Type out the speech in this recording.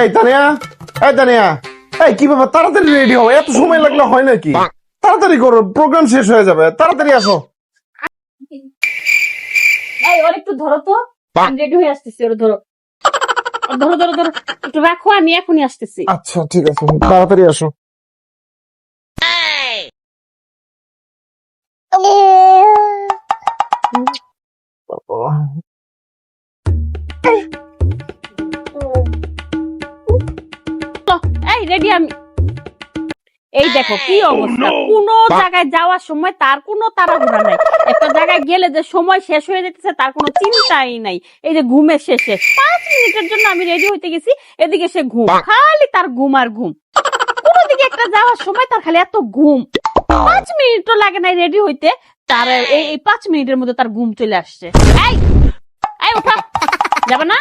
এই তানিয়া এই তানিয়া এই কি ব্যাপার? তাড়াতাড়ি রেডি হও এত সময় লাগলে হয় নাকি? তাড়াতাড়ি করো প্রোগ্রাম শেষ হয়ে যাবে তাড়াতাড়ি আসো। এই ওর একটু ধরো তো। আমি রেডি হয়ে আসতেছি ওর ধরো। ধরো ধরো ধরো একটু রাখো আমি এখনই আসতেছি। আচ্ছা ঠিক আছে তাড়াতাড়ি আসো। রেডি আমি এই দেখো কি অবস্থা? কোন জায়গায় যাওয়ার সময় তার কোনো তাড়াহুড়া নাই। একটা জায়গায় গেলে যে সময় শেষ হয়ে যেতেছে তার কোনো চিন্তাই নাই। এই যে ঘুমের শেষে পাঁচ মিনিটের জন্য আমি রেডি হইতে গেছি এদিকে সে ঘুম খালি তার ঘুম আর ঘুম। কোন দিকে একটা যাওয়ার সময় তার খালি এত ঘুম। পাঁচ মিনিটও লাগে নাই রেডি হইতে তার এই এই পাঁচ মিনিটের মধ্যে তার ঘুম চলে আসছে। এই এই ওঠা যাবে না?